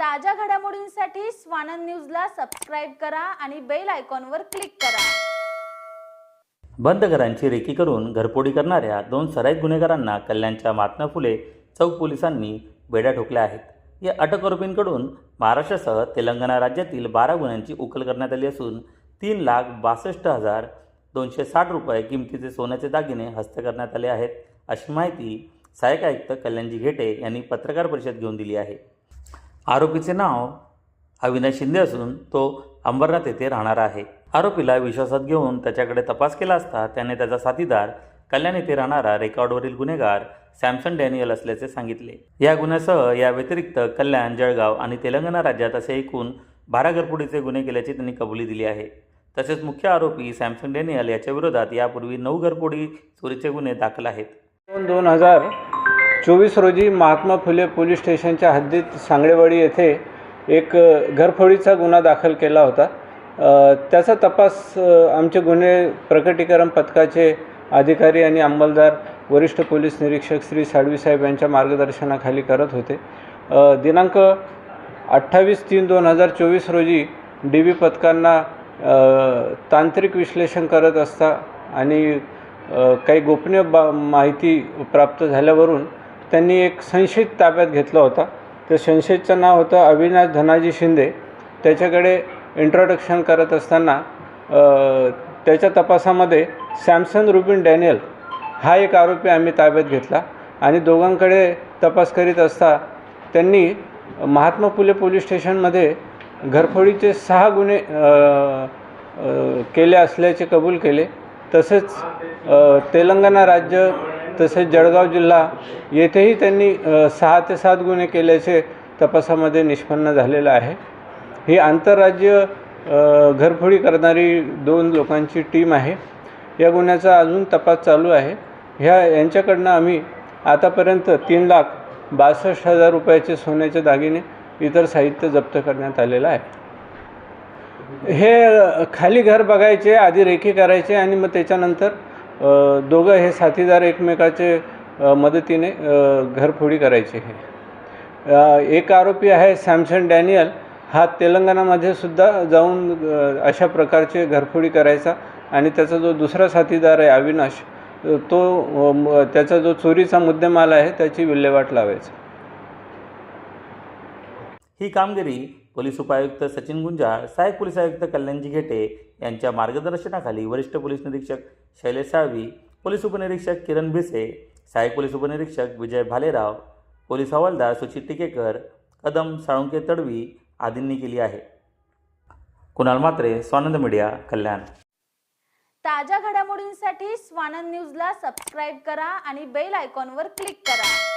ताज्या घडामोडींसाठी स्वानंद न्यूजला सबस्क्राईब करा आणि बेल आयकॉनवर क्लिक करा. बंद घरांची रेकी करून घरपोडी करणाऱ्या दोन सराईत गुन्हेगारांना कल्याणच्या महात्मा फुले चौक पोलिसांनी बेड्या ठोकल्या आहेत. या अटक आरोपींकडून महाराष्ट्रासह तेलंगणा राज्यातील बारा गुन्ह्यांची उकल करण्यात आली असून तीन लाख बासष्ट हजार दोनशे साठ रुपये किमतीचे सोन्याचे दागिने हस्त करण्यात आले आहेत अशी माहिती सहाय्यक आयुक्त कल्याणजी घेटे यांनी पत्रकार परिषद घेऊन दिली आहे. आरोपीचे नाव अविनाश शिंदे असून तो अंबरनाथ येथे राहणारा आहे. आरोपीला विश्वासात घेऊन त्याच्याकडे तपास केला असता त्याने त्याचा साथीदार कल्याण येथे राहणारा रेकॉर्डवरील गुन्हेगार सॅमसन डॅनियल असल्याचे सांगितले. या गुन्ह्यासह या व्यतिरिक्त कल्याण जळगाव आणि तेलंगणा राज्यात असे एकूण बारा घरफोडीचे गुन्हे केल्याची त्यांनी कबुली दिली आहे. तसेच मुख्य आरोपी सॅमसन डॅनियल याच्या विरोधात यापूर्वी नऊ घरफोडी चोरीचे गुन्हे दाखल आहेत. दोन दोन हजार चोवीस रोजी महात्मा फुले पोलीस स्टेशनच्या हद्दीत सांगळेवाडी येथे एक घरफोडीचा गुन्हा दाखल केला होता. त्याचा तपास आमचे गुन्हे प्रकटीकरण पथकाचे अधिकारी आणि अंमलदार वरिष्ठ पोलीस निरीक्षक श्री साळवीसाहेब यांच्या मार्गदर्शनाखाली करत होते. दिनांक अठ्ठावीस तीन दोन हजार चोवीस रोजी डी बी पथकांना तांत्रिक विश्लेषण करत असता आणि काही गोपनीय बा माहिती प्राप्त झाल्यावरून त्यांनी एक संशयित ताब्यात घेतला होता. त्या संशयितचं नाव होतं अविनाश धनाजी शिंदे. त्याच्याकडे इंट्रोडक्शन करत असताना त्याच्या तपासामध्ये सॅमसन रुबिन डॅनियल हा एक आरोपी आम्ही ताब्यात घेतला आणि दोघांकडे तपास करीत असता त्यांनी महात्मा फुले पोलीस स्टेशनमध्ये घरफोडीचे सहा गुन्हे केले असल्याचे कबूल केले. तसेच तेलंगणा राज्य तसेच जळगाव जिल्हा येथेही त्यांनी सहा ते सात गुन्हे केल्याचे तपासामध्ये निष्पन्न झालेलं आहे. ही आंतरराज्य घरफोडी करणारी दोन लोकांची टीम आहे. या गुन्ह्याचा अजून तपास चालू आहे. ह्या यांच्याकडनं आम्ही आतापर्यंत तीन लाख बासष्ट हजार रुपयाचे सोन्याचे दागिने इतर साहित्य जप्त करण्यात आलेलं आहे. हे खाली घर बघायचे आधी रेखी करायचे आणि मग त्याच्यानंतर दोघं हे साथीदार एकमेकाचे मदतीने घरफोडी करायचे हे. एक आरोपी आहे सॅमसन डॅनियल. हा तेलंगणामध्ये सुद्धा जाऊन अशा प्रकारचे घरफोडी करायचा आणि त्याचा जो दुसरा साथीदार आहे अविनाश तो त्याचा जो चोरीचा मुद्देमाल आहे त्याची विल्हेवाट लावायचा. ही कामगिरी पोलीस उपायुक्त सचिन गुंजाळ सहाय्यक पोलीस आयुक्त कल्याणजी घेटे यांच्या मार्गदर्शनाखाली वरिष्ठ पोलीस निरीक्षक शैलेश साळवी पोलीस उपनिरीक्षक किरण भिसे सहाय्यक पोलीस उपनिरीक्षक विजय भालेराव पोलीस हवालदार सुचित टिकेकर कदम साळुंके तडवी आदींनी केली आहे. कुणाल मात्रे स्वानंद मीडिया कल्याण. ताज्या घडामोडींसाठी स्वानंद न्यूजला सबस्क्राईब करा आणि बेल आयकॉनवर क्लिक करा.